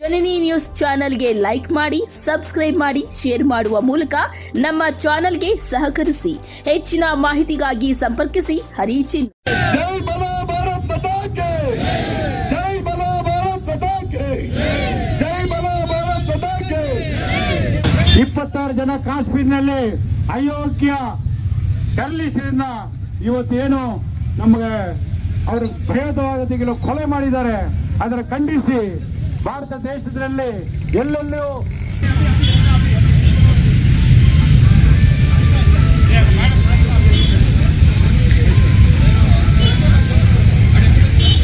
ಜನನಿ news ಚಾನೆಲ್ಗೆ like ಮಾಡಿ, subscribe ಮಾಡಿ, ಶೇರ್ ಮಾಡುವ ಮೂಲಕ ನಮ್ಮ ಚಾನೆಲ್ಗೆ ಸಹಕರಿಸಿ. ಹೆಚ್ಚಿನ ಮಾಹಿತಿಗಾಗಿ ಸಂಪರ್ಕಿಸಿ. ಹರಿಚಿನ್ ಇಪ್ಪತ್ತಾರು ಜನ ಕಾಶ್ಮೀರ್ನಲ್ಲಿ ಅಯೋಗ್ಯ ಟೆರಲಿಸ್ಟ್ರಿಂದ ಇವತ್ತೇನು ನಮಗೆ ಅವರು ಭಯೋತ್ಪಾದಕರು ಕೊಲೆ ಮಾಡಿದ್ದಾರೆ. ಅದರ ಖಂಡಿಸಿ ಭಾರತ ದೇಶದಲ್ಲಿ ಎಲ್ಲೆಲ್ಲೂ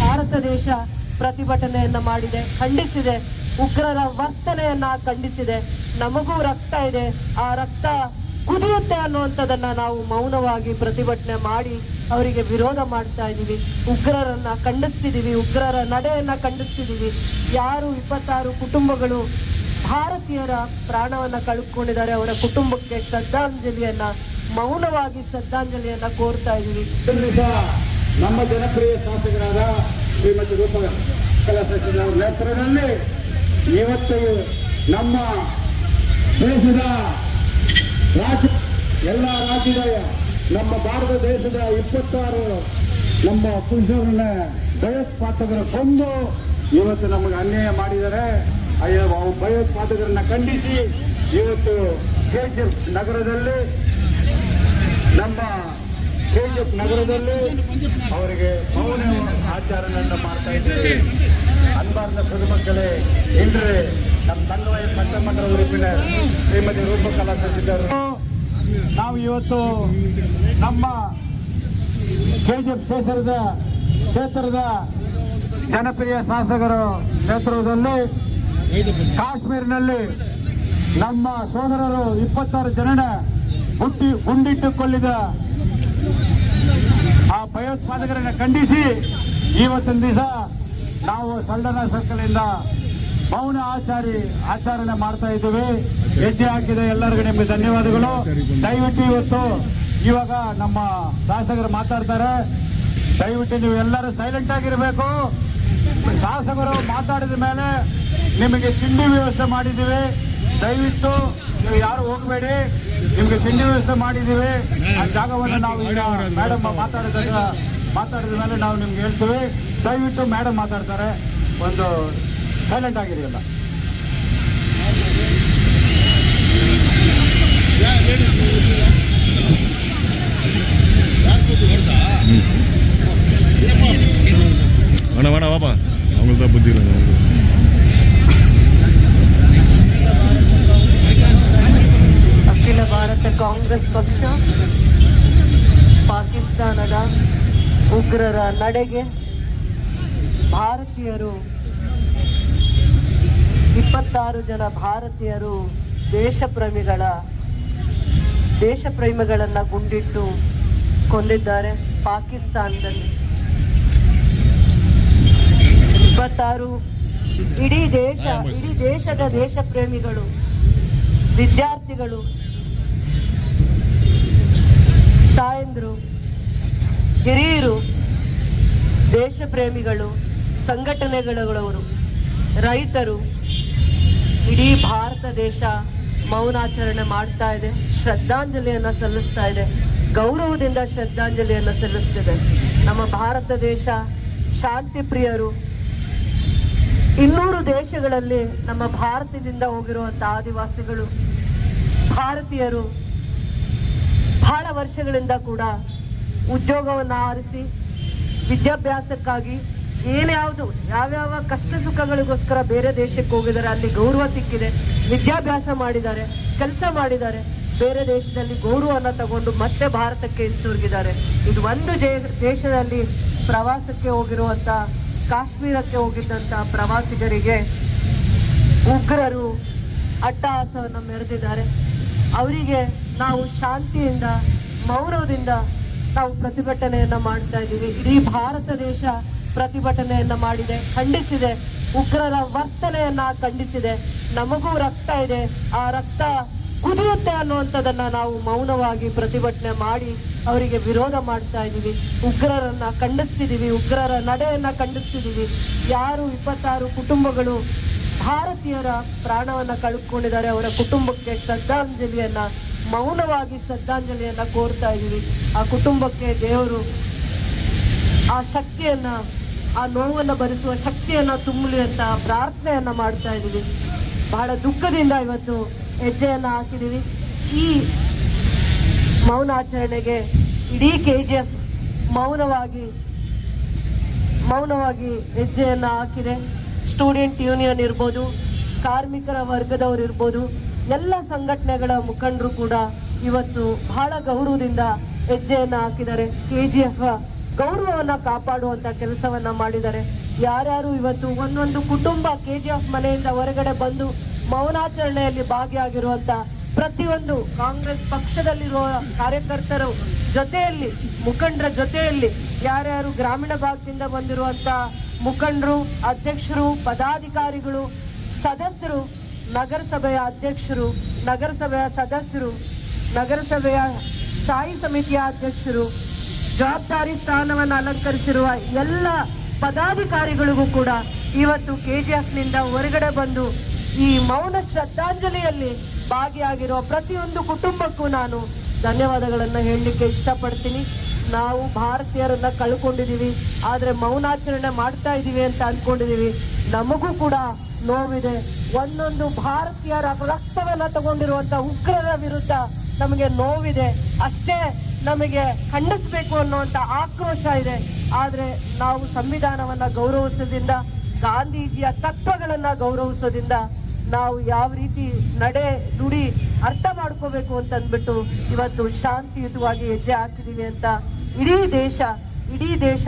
ಭಾರತ ದೇಶ ಪ್ರತಿಭಟನೆಯನ್ನ ಮಾಡಿದೆ, ಖಂಡಿಸಿದೆ. ಉಗ್ರರ ವರ್ತನೆಯನ್ನ ಖಂಡಿಸಿದೆ. ನಮಗೂ ರಕ್ತ ಇದೆ. ಆ ರಕ್ತ ಕುದಿಯುತ್ತೆ ಅನ್ನುವಂಥದ್ದನ್ನ ನಾವು ಮೌನವಾಗಿ ಪ್ರತಿಭಟನೆ ಮಾಡಿ ಅವರಿಗೆ ವಿರೋಧ ಮಾಡ್ತಾ ಇದ್ದೀವಿ. ಉಗ್ರರನ್ನ ಖಂಡಿಸ್ತಿದ್ದೀವಿ. ಉಗ್ರರ ನಡೆಯನ್ನ ಖಂಡಿಸ್ತಿದ್ದೀವಿ. ಯಾರು ಇಪ್ಪತ್ತಾರು ಕುಟುಂಬಗಳು ಭಾರತೀಯರ ಪ್ರಾಣವನ್ನ ಕಳ್ಕೊಂಡಿದ್ದಾರೆ. ಅವರ ಕುಟುಂಬಕ್ಕೆ ಶ್ರದ್ಧಾಂಜಲಿಯನ್ನ, ಮೌನವಾಗಿ ಶ್ರದ್ಧಾಂಜಲಿಯನ್ನ ಕೋರ್ತಾ ಇದ್ದೀವಿ. ನಮ್ಮ ಜನಪ್ರಿಯ ಶಾಸಕರಾದ ಶ್ರೀಮತಿ ರೂಪ ನೇತೃತ್ವದಲ್ಲಿ ಇವತ್ತು ನಮ್ಮ ದೇಶದ ರಾಜ್ಯ, ಎಲ್ಲ ರಾಜ್ಯದ ನಮ್ಮ ಭಾರತ ದೇಶದ ಇಪ್ಪತ್ತಾರು ನಮ್ಮ ಪುರುಷರನ್ನ ಭಯೋತ್ಪಾದಕರ ಕೊಂದು ಇವತ್ತು ನಮಗೆ ಅನ್ಯಾಯ ಮಾಡಿದ್ದಾರೆ. ಅಯ್ಯೋ ಭಯೋತ್ಪಾದಕರನ್ನ ಖಂಡಿಸಿ ಇವತ್ತು ಕೆಜಿಎಫ್ ನಗರದಲ್ಲಿ, ನಮ್ಮ ಕೆಜಿಎಫ್ ನಗರದಲ್ಲಿ ಅವರಿಗೆ ಮೌನ ಆಚರಣೆಯನ್ನು ಮಾಡ್ತಾ ಇದ್ದೀವಿ. ಅನ್ಬಾರ್ದ ಮಕ್ಕಳೇ ಇಂದ್ರೆ ನಮ್ಮ ಉಡುಪಿನ ಶ್ರೀಮತಿ ರೂಪಕಲಾ ನಾವು ಇವತ್ತು ನಮ್ಮ ಕೆಜಿಎಫ್ ಕ್ಷೇತ್ರದ ಕ್ಷೇತ್ರದ ಜನಪ್ರಿಯ ಶಾಸಕರು ನೇತೃತ್ವದಲ್ಲಿ ಕಾಶ್ಮೀರಿನಲ್ಲಿ ನಮ್ಮ ಸೋದರರು ಇಪ್ಪತ್ತಾರು ಜನನ ಹುಟ್ಟಿ ಗುಂಡಿಟ್ಟುಕೊಳ್ಳಿದ ಆ ಭಯೋತ್ಪಾದಕರನ್ನು ಖಂಡಿಸಿ, ಇವತ್ತಿನ ದಿವಸ ನಾವು ಸಳ್ಳನ ಸರ್ಕಲ್ ಇಂದ ಮೌನ ಆಚಾರಿ ಆಚರಣೆ ಮಾಡ್ತಾ ಇದ್ದೀವಿ. ಹೆಜ್ಜೆ ಹಾಕಿದ ಎಲ್ಲರಿಗೂ ನಿಮಗೆ ಧನ್ಯವಾದಗಳು. ದಯವಿಟ್ಟು ಇವತ್ತು ಇವಾಗ ನಮ್ಮ ಶಾಸಕರು ಮಾತಾಡ್ತಾರೆ. ದಯವಿಟ್ಟು ನೀವು ಎಲ್ಲರೂ ಸೈಲೆಂಟ್ ಆಗಿರಬೇಕು. ಶಾಸಕರು ಮಾತಾಡಿದ ಮೇಲೆ ನಿಮಗೆ ತಿಂಡಿ ವ್ಯವಸ್ಥೆ ಮಾಡಿದ್ದೀವಿ. ದಯವಿಟ್ಟು ನೀವು ಯಾರು ಹೋಗಬೇಡಿ. ನಿಮಗೆ ತಿಂಡಿ ವ್ಯವಸ್ಥೆ ಮಾಡಿದ್ದೀವಿ. ಆ ಜಾಗವನ್ನು ನಾವು ಮೇಡಮ್ ಮಾತಾಡಿದಾಗ ಮಾತಾಡಿದ ಮೇಲೆ ನಾವು ನಿಮ್ಗೆ ಹೇಳ್ತೀವಿ. ದಯವಿಟ್ಟು ಮೇಡಮ್ ಮಾತಾಡ್ತಾರೆ. ಒಂದು ಸೈಲೆಂಟ್ ಆಗಿರಿ ಎಲ್ಲ வேணா வேணா வாப்பா அவங்களுக்கு தான் புத்தி இல்லை ಅಖಿಲ ಭಾರತ ಕಾಂಗ್ರೆಸ್ ಪಕ್ಷ ಪಾಕಿಸ್ತಾನದ ಉಗ್ರರ ನಡೆಗೆ ಭಾರತೀಯರು ಇಪ್ಪತ್ತಾರು ಜನ ಭಾರತೀಯರು ದೇಶಪ್ರೇಮಿಗಳ, ದೇಶಪ್ರೇಮಿಗಳನ್ನು ದೇಶ ಪ್ರೇಮಿಗಳನ್ನ ಗುಂಡಿಟ್ಟು ಕೊಂದಿದ್ದಾರೆ ಪಾಕಿಸ್ತಾನದಲ್ಲಿ. ಇಪ್ಪತ್ತಾರು, ಇಡೀ ದೇಶ, ಇಡೀ ದೇಶದ ದೇಶಪ್ರೇಮಿಗಳು, ವಿದ್ಯಾರ್ಥಿಗಳು, ತಾಯಂದ್ರು, ಹಿರಿಯರು ದೇಶ ಪ್ರೇಮಿಗಳು ಸಂಘಟನೆಗಳವರು, ರೈತರು ಇಡೀ ಭಾರತ ದೇಶ ಮೌನಾಚರಣೆ ಮಾಡ್ತಾ ಇದೆ, ಶ್ರದ್ಧಾಂಜಲಿಯನ್ನ ಸಲ್ಲಿಸ್ತಾ ಇದೆ, ಗೌರವದಿಂದ ಶ್ರದ್ಧಾಂಜಲಿಯನ್ನ ಸಲ್ಲಿಸ್ತಿದೆ. ನಮ್ಮ ಭಾರತ ದೇಶ ಶಾಂತಿ ಪ್ರಿಯರು, ಇನ್ನೂರು ದೇಶಗಳಲ್ಲಿ ನಮ್ಮ ಭಾರತದಿಂದ ಹೋಗಿರುವಂತ ಆದಿವಾಸಿಗಳು, ಭಾರತೀಯರು ಬಹಳ ವರ್ಷಗಳಿಂದ ಕೂಡ ಉದ್ಯೋಗವನ್ನು ಆರಿಸಿ ವಿದ್ಯಾಭ್ಯಾಸಕ್ಕಾಗಿ ಏನ್ಯಾವುದು ಯಾವ್ಯಾವ ಕಷ್ಟ ಸುಖಗಳಿಗೋಸ್ಕರ ಬೇರೆ ದೇಶಕ್ಕೆ ಹೋಗಿದ್ದಾರೆ, ಅಲ್ಲಿ ಗೌರವ ಸಿಕ್ಕಿದೆ, ವಿದ್ಯಾಭ್ಯಾಸ ಮಾಡಿದ್ದಾರೆ, ಕೆಲಸ ಮಾಡಿದ್ದಾರೆ, ಬೇರೆ ದೇಶದಲ್ಲಿ ಗೌರವನ ತಗೊಂಡು ಮತ್ತೆ ಭಾರತಕ್ಕೆ ಹಿಂತಿರುಗಿದ್ದಾರೆ. ಇದು ಒಂದು ದೇಶದಲ್ಲಿ ಪ್ರವಾಸಕ್ಕೆ ಹೋಗಿರುವಂತ, ಕಾಶ್ಮೀರಕ್ಕೆ ಹೋಗಿದ್ದಂತ ಪ್ರವಾಸಿಗರಿಗೆ ಉಗ್ರರು ಅಟ್ಟಹಾಸವನ್ನು ಮೆರೆದಿದ್ದಾರೆ. ಅವರಿಗೆ ನಾವು ಶಾಂತಿಯಿಂದ ಮೌನದಿಂದ ನಾವು ಪ್ರತಿಭಟನೆಯನ್ನ ಮಾಡ್ತಾ ಇದ್ದೀವಿ. ಇಡೀ ಭಾರತ ದೇಶ ಪ್ರತಿಭಟನೆಯನ್ನ ಮಾಡಿದೆ, ಖಂಡಿಸಿದೆ. ಉಗ್ರರ ವರ್ತನೆಯನ್ನ ಖಂಡಿಸಿದೆ. ನಮಗೂ ರಕ್ತ ಇದೆ. ಆ ರಕ್ತ ಕುದಿಯುತ್ತೆ ಅನ್ನುವಂಥದ್ದನ್ನ ನಾವು ಮೌನವಾಗಿ ಪ್ರತಿಭಟನೆ ಮಾಡಿ ಅವರಿಗೆ ವಿರೋಧ ಮಾಡ್ತಾ ಇದ್ದೀವಿ. ಉಗ್ರರನ್ನ ಖಂಡಿಸ್ತಿದ್ದೀವಿ. ಉಗ್ರರ ನಡೆಯನ್ನ ಖಂಡಿಸ್ತಿದ್ದೀವಿ. ಯಾರು ಇಪ್ಪತ್ತಾರು ಕುಟುಂಬಗಳು ಭಾರತೀಯರ ಪ್ರಾಣವನ್ನ ಕಳ್ಕೊಂಡಿದ್ದಾರೆ, ಅವರ ಕುಟುಂಬಕ್ಕೆ ಶ್ರದ್ಧಾಂಜಲಿಯನ್ನ, ಮೌನವಾಗಿ ಶ್ರದ್ಧಾಂಜಲಿಯನ್ನ ಕೋರ್ತಾ ಇದ್ದೀವಿ. ಆ ಕುಟುಂಬಕ್ಕೆ ದೇವರು ಆ ಶಕ್ತಿಯನ್ನ, ಆ ನೋವನ್ನ ಭರಿಸುವ ಶಕ್ತಿಯನ್ನ ತುಂಬಲಿ ಅಂತ ಪ್ರಾರ್ಥನೆಯನ್ನ ಮಾಡ್ತಾ ಇದ್ದೀವಿ. ಬಹಳ ದುಃಖದಿಂದ ಇವತ್ತು ಹೆಜ್ಜೆಯನ್ನು ಹಾಕಿದೀವಿ ಈ ಮೌನಾಚರಣೆಗೆ ಇಡೀ ಕೆ ಜಿ ಎಫ್ ಮೌನವಾಗಿ ಮೌನವಾಗಿ ಹೆಜ್ಜೆಯನ್ನು ಹಾಕಿದೆ. ಸ್ಟೂಡೆಂಟ್ ಯೂನಿಯನ್ ಇರ್ಬೋದು, ಕಾರ್ಮಿಕರ ವರ್ಗದವರು ಇರ್ಬೋದು, ಎಲ್ಲ ಸಂಘಟನೆಗಳ ಮುಖಂಡರು ಕೂಡ ಇವತ್ತು ಬಹಳ ಗೌರವದಿಂದ ಹೆಜ್ಜೆಯನ್ನು ಹಾಕಿದ್ದಾರೆ. ಕೆ ಜಿ ಎಫ್ ಗೌರವವನ್ನ ಕಾಪಾಡುವಂತ ಕೆಲಸವನ್ನ ಮಾಡಿದ್ದಾರೆ. ಯಾರ್ಯಾರು ಇವತ್ತು ಒಂದೊಂದು ಕುಟುಂಬ ಕೆ ಜಿ ಎಫ್ ಮನೆಯಿಂದ ಹೊರಗಡೆ ಬಂದು ಮೌನಾಚರಣೆಯಲ್ಲಿ ಭಾಗಿಯಾಗಿರುವಂತ ಪ್ರತಿಯೊಂದು ಕಾಂಗ್ರೆಸ್ ಪಕ್ಷದಲ್ಲಿರುವ ಕಾರ್ಯಕರ್ತರು ಜೊತೆಯಲ್ಲಿ, ಮುಖಂಡರ ಜೊತೆಯಲ್ಲಿ ಯಾರ್ಯಾರು ಗ್ರಾಮೀಣ ಭಾಗದಿಂದ ಬಂದಿರುವಂತ ಮುಖಂಡರು, ಅಧ್ಯಕ್ಷರು, ಪದಾಧಿಕಾರಿಗಳು, ಸದಸ್ಯರು, ನಗರಸಭೆಯ ಅಧ್ಯಕ್ಷರು, ನಗರಸಭೆಯ ಸದಸ್ಯರು, ನಗರಸಭೆಯ ಸ್ಥಾಯಿ ಸಮಿತಿಯ ಅಧ್ಯಕ್ಷರು ಜವಾಬ್ದಾರಿ ಸ್ಥಾನವನ್ನು ಅಲಂಕರಿಸಿರುವ ಎಲ್ಲ ಪದಾಧಿಕಾರಿಗಳಿಗೂ ಕೂಡ ಇವತ್ತು ಕೆಜಿಎಫ್ನಿಂದ ಹೊರಗಡೆ ಬಂದು ಈ ಮೌನ ಶ್ರದ್ಧಾಂಜಲಿಯಲ್ಲಿ ಭಾಗಿಯಾಗಿರುವ ಪ್ರತಿಯೊಂದು ಕುಟುಂಬಕ್ಕೂ ನಾನು ಧನ್ಯವಾದಗಳನ್ನು ಹೇಳಲಿಕ್ಕೆ ಇಷ್ಟಪಡ್ತೀನಿ. ನಾವು ಭಾರತೀಯರನ್ನ ಕಳ್ಕೊಂಡಿದ್ದೀವಿ ಆದರೆ ಮೌನಾಚರಣೆ ಮಾಡ್ತಾ ಇದ್ದೀವಿ ಅಂತ ಅಂದ್ಕೊಂಡಿದ್ದೀವಿ ನಮಗೂ ಕೂಡ ನೋವಿದೆ. ಒಂದೊಂದು ಭಾರತೀಯರ ರಕ್ತವನ್ನ ತಗೊಂಡಿರುವಂತ ಉಗ್ರರ ವಿರುದ್ಧ ನಮಗೆ ನೋವಿದೆ, ಅಷ್ಟೇ ನಮಗೆ ಖಂಡಿಸಬೇಕು ಅನ್ನುವಂಥ ಆಕ್ರೋಶ ಇದೆ. ಆದರೆ ನಾವು ಸಂವಿಧಾನವನ್ನು ಗೌರವಿಸೋದ್ರಿಂದ, ಗಾಂಧೀಜಿಯ ತತ್ವಗಳನ್ನು ಗೌರವಿಸೋದ್ರಿಂದ ನಾವು ಯಾವ ರೀತಿ ನಡೆ ನುಡಿ ಅರ್ಥ ಮಾಡ್ಕೋಬೇಕು ಅಂತ ಅಂದ್ಬಿಟ್ಟು ಇವತ್ತು ಶಾಂತಿಯುತವಾಗಿ ಹೆಜ್ಜೆ ಹಾಕಿದ್ದೀವಿ ಅಂತ ಇಡೀ ದೇಶ ಇಡೀ ದೇಶ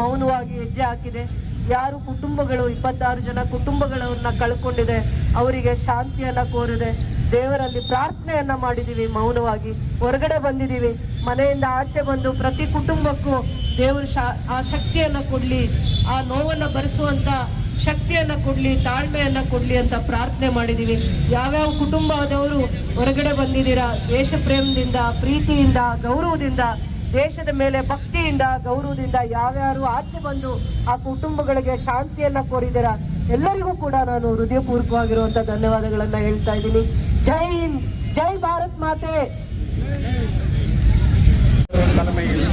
ಮೌನವಾಗಿ ಹೆಜ್ಜೆ ಹಾಕಿದೆ. ಯಾರು ಕುಟುಂಬಗಳು, ಇಪ್ಪತ್ತಾರು ಜನ ಕುಟುಂಬಗಳನ್ನ ಕಳ್ಕೊಂಡಿದೆ, ಅವರಿಗೆ ಶಾಂತಿಯನ್ನ ಕೋರಿದೆ. ದೇವರಲ್ಲಿ ಪ್ರಾರ್ಥನೆಯನ್ನ ಮಾಡಿದೀವಿ, ಮೌನವಾಗಿ ಹೊರಗಡೆ ಬಂದಿದ್ದೀವಿ ಮನೆಯಿಂದ ಆಚೆ ಬಂದು ಪ್ರತಿ ಕುಟುಂಬಕ್ಕೂ ದೇವರು ಆ ಶಕ್ತಿಯನ್ನ ಕೊಡ್ಲಿ, ಆ ನೋವನ್ನ ಭರಿಸುವಂತ ಶಕ್ತಿಯನ್ನ ಕೊಡ್ಲಿ, ತಾಳ್ಮೆಯನ್ನ ಕೊಡ್ಲಿ ಅಂತ ಪ್ರಾರ್ಥನೆ ಮಾಡಿದೀವಿ. ಯಾವ್ಯಾವ ಕುಟುಂಬದವರು ಹೊರಗಡೆ ಬಂದಿದ್ದೀರಾ ದೇಶ ಪ್ರೇಮದಿಂದ ಪ್ರೀತಿಯಿಂದ, ಗೌರವದಿಂದ, ದೇಶದ ಮೇಲೆ ಭಕ್ತಿಯಿಂದ, ಗೌರವದಿಂದ ಯಾವ್ಯಾರು ಆಚೆ ಬಂದು ಆ ಕುಟುಂಬಗಳಿಗೆ ಶಾಂತಿಯನ್ನ ಕೋರಿದ್ದೀರಾ, ಎಲ್ಲರಿಗೂ ಕೂಡ ನಾನು ಹೃದಯಪೂರ್ವಕವಾಗಿರುವಂತ ಧನ್ಯವಾದಗಳನ್ನ ಹೇಳ್ತಾ ಇದ್ದೀನಿ. ஜெய் ஹிந்த் பாரத் மாதே. தலைமையில்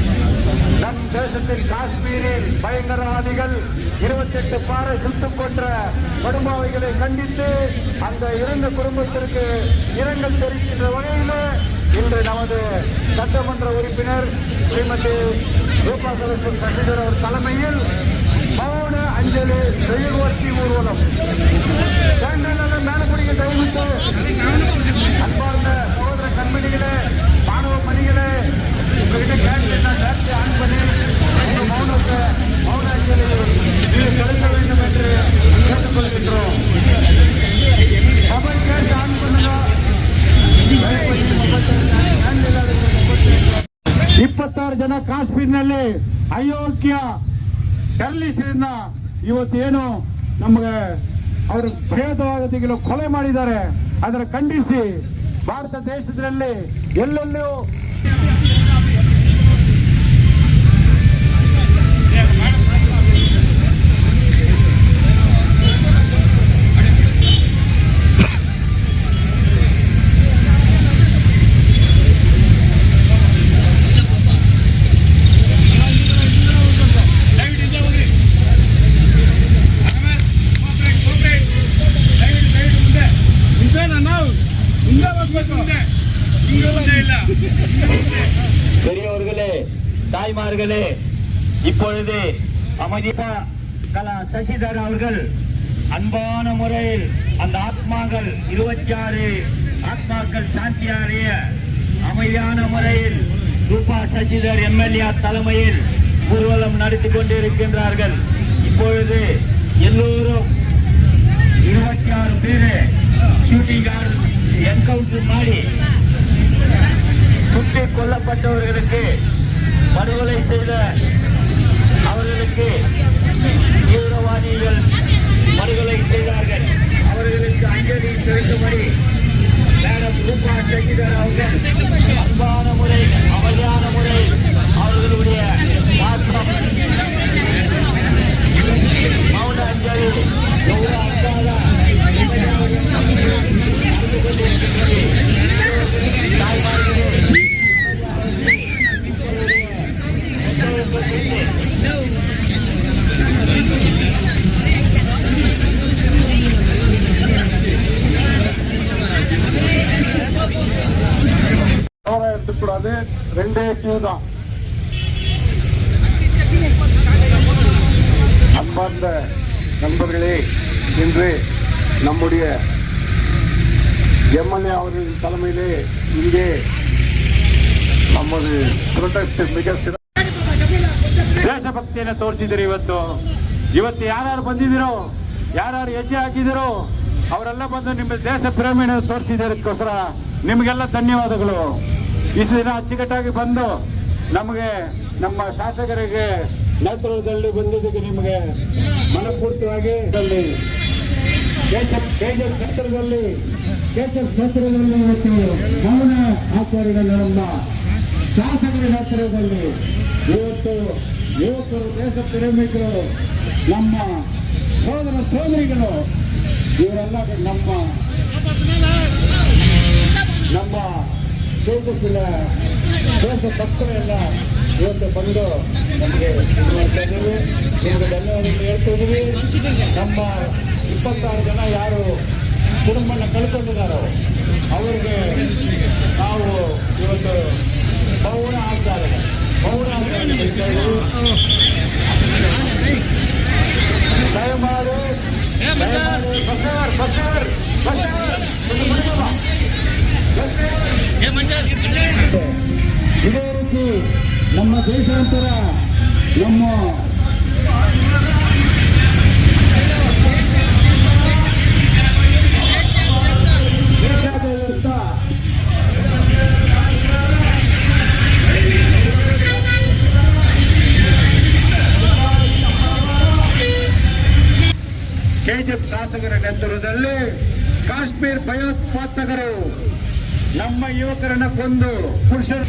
நம் தேசத்தில் காஷ்மீரில் பயங்கரவாதிகள் இருபத்தி எட்டு பாறை சுட்டுக் கொன்ற படுமாவைகளை கண்டித்து அந்த இரண்டு குடும்பத்திற்கு இரங்கல் தெரிவிக்கின்ற வகையில் இன்று நமது சட்டமன்ற உறுப்பினர் ஸ்ரீமதி ரூபா சரஸ்வன் சசிதர் தலைமையில் மௌன அஞ்சலி மெழுகுவர்த்தி ஊர்வலம் வேண்டாம் மேல குடிக்க தயவுட்டு அன்பார்ந்த சகோதர கண்மணிகளே மாணவ மணிகளே உங்ககிட்ட கேட்டு என்ன கேட்டு ஆன் பண்ணி உங்க மௌனத்தை மௌன அஞ்சலி நீங்கள் செலுத்த வேண்டும் என்று கேட்டுக்கொள்கின்றோம் மொபைல் கேட்டு ஆன் பண்ணுங்க ಇಪ್ಪತ್ತಾರು ಜನ ಕಾಶ್ಮೀರ್ನಲ್ಲಿ ಅಯೋಗ್ಯ ಟೆರಲಿಸ್ಟ್ರಿಂದ ಇವತ್ತೇನು ನಮಗೆ ಅವರು ಭಯೋತ್ಪಾದಕರು ಕೊಲೆ ಮಾಡಿದ್ದಾರೆ. ಅದರ ಖಂಡಿಸಿ ಭಾರತ ದೇಶದಲ್ಲಿ ಎಲ್ಲೆಲ್ಲೂ அமைதிப்பா கலா சசிதர் அவர்கள். அன்பான முறையில் அந்த ஆத்மாக்கள் இருபத்தி ஆறு ஆத்மாக்கள் சாந்தியாரிய அமைதியான முறையில் ரூபா சசிதர் எம்எல்ஏ தலைமையில் ஊர்வலம் நடத்தி கொண்டிருக்கின்றார்கள். இப்பொழுது எல்லோரும் இருபத்தி ஆறு பேர் ஷூட்டிங் என்கவுண்டர் மாறி சுட்டி கொல்லப்பட்டவர்களுக்கு படுகொலை செய்த அவர்களுக்கு தீவிரவாதிகள் படுகொலை செய்தார்கள். இன்றைய ஜீவிதம் அன்பார்ந்த நண்பர்களே இன்று நம்முடைய எம்எல்ஏ அவர்களின் தலைமையிலே இங்கே நமது ಪ್ರೊಟೆಸ್ಟ್ மிக சிற ದೇಶಭಕ್ತಿಯನ್ನು ತೋರಿಸಿದಿರಿ ಇವತ್ತು ಇವತ್ತು ಯಾರ್ಯಾರು ಬಂದಿದ್ದೀರೋ ಯಾರ್ಯಾರು ಹೆಜ್ಜೆ ಹಾಕಿದಿರೋ ಅವರೆಲ್ಲ ಬಂದು ನಿಮ್ಮ ದೇಶ ಪ್ರೇಮಿನ ತೋರಿಸಿದ್ದಕ್ಕೋಸ್ಕರ ನಿಮಗೆಲ್ಲ ಧನ್ಯವಾದಗಳು ಇಷ್ಟು ದಿನ ಅಚ್ಚುಕಟ್ಟಾಗಿ ಬಂದು ನಮಗೆ ನಮ್ಮ ಶಾಸಕರಿಗೆ ನೇತೃತ್ವದಲ್ಲಿ ಬಂದಿದ್ದಕ್ಕೆ ನಿಮಗೆ ಮನಪೂರ್ತಿಯಾಗಿ ಕೆಎಸ್ ಕ್ಷೇತ್ರದಲ್ಲಿ ಕೆಎಸ್ ಕ್ಷೇತ್ರದಲ್ಲಿ ಇವತ್ತು ಮೌನ ಆಚರಣೆ ನಮ್ಮ ಶಾಸಕರ ನೇತೃತ್ವದಲ್ಲಿ ಇವತ್ತು ಯುವಕರು ದೇಶ ಪ್ರೇಮಿಕರು, ನಮ್ಮ ಸೋದರ ಸೋದರಿಗಳು, ಇವರೆಲ್ಲ ನಮ್ಮ ನಮ್ಮ ದೇಶದ ದೇಶ ಭಕ್ತರೆಲ್ಲ ಇವತ್ತು ಬಂದು ನಮಗೆ ನಿಮಗೆ ಧನ್ಯವಾದಗಳು ಹೇಳ್ತಾ ಇದ್ದೀವಿ. ನಮ್ಮ ಇಪ್ಪತ್ತಾರು ಜನ ಯಾರು ಕುಟುಂಬನ ಕಳ್ಕೊಂಡಿದ್ದಾರೋ, ಅವರಿಗೆ ನಾವು ಇವತ್ತು ಮೌನ ಆಗ್ತಾರೆ ಮೌನ ಆಚರಣೆ ಮಾಡ್ತಾ ಇದ್ದೀವಿ. ದಯಮಾಡಿ ದಯಮಾಡಿ ಬಸವರ್ ಬಸವರ್ ಬಸವರ್ ಒಂದು ಮುಡಿಗಮ್ಮ. ಇದೇ ರೀತಿ ನಮ್ಮ ದೇಶಾಂತರ ನಮ್ಮ ಕೆಜಿಎಫ್ ಶಾಸಕರ ನೇತೃತ್ವದಲ್ಲಿ ಕಾಶ್ಮೀರ್ ಭಯೋತ್ಪಾದಕರು ನಮ್ಮ ಯುವಕರನ್ನ ಕೊಂದು ಪುರುಷರು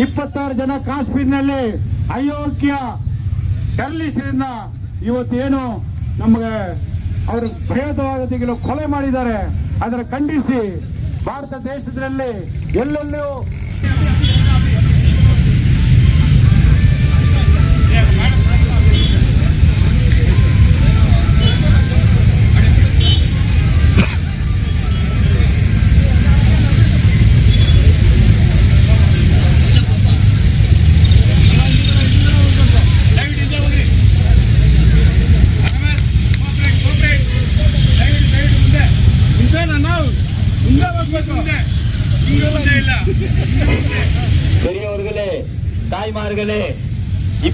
ಇಪ್ಪತ್ತಾರು ಜನ ಕಾಶ್ಮೀರ್ನಲ್ಲಿ ಅಯೋಗ್ಯ ಟೆರರಿಸ್ಟ್ರಿಂದ ಇವತ್ತೇನು ನಮಗೆ ಅವರು ಭಯೋತ್ಪಾದಕರು ಕೊಲೆ ಮಾಡಿದ್ದಾರೆ. ಅದರ ಖಂಡಿಸಿ ಭಾರತ ದೇಶದಲ್ಲಿ ಎಲ್ಲೆಲ್ಲೂ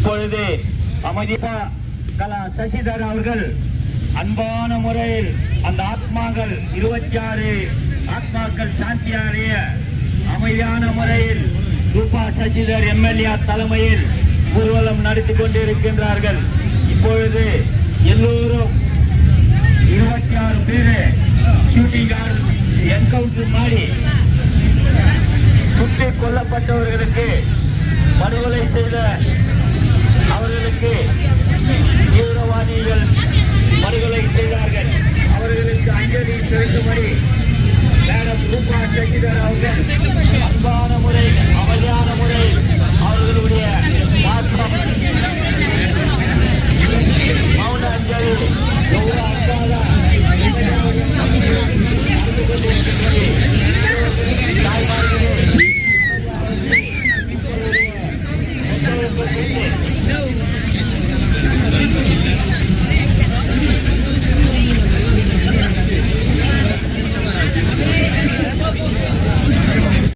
இப்பொழுது அமைதிப்பா கலா சசிதர் அவர்கள் அன்பான முறையில் அந்த ஆத்மாக்கள் இருபத்தி ஆறு ஆத்மாக்கள் சாந்தி அடைய அமைதியான முறையில் ரூபா சசிதர் எம்எல்ஏ தலைமையில் ஊர்வலம் நடத்தி கொண்டிருக்கின்றார்கள். இப்பொழுது எல்லோரும் இருபத்தி ஆறு பேரு ஷூட்டிங் என்கவுண்டர் மாறி சுற்றி கொல்லப்பட்டவர்களுக்கு படுகொலை செய்த அவர்களுக்கு தீவிரவாதிகள் படுகொலை செய்தார்கள். அவர்களுக்கு அஞ்சலி செலுத்தும்படி மேடம் ரூபா சசிதர் அவர்கள் அன்பான முறை அவதான முறை.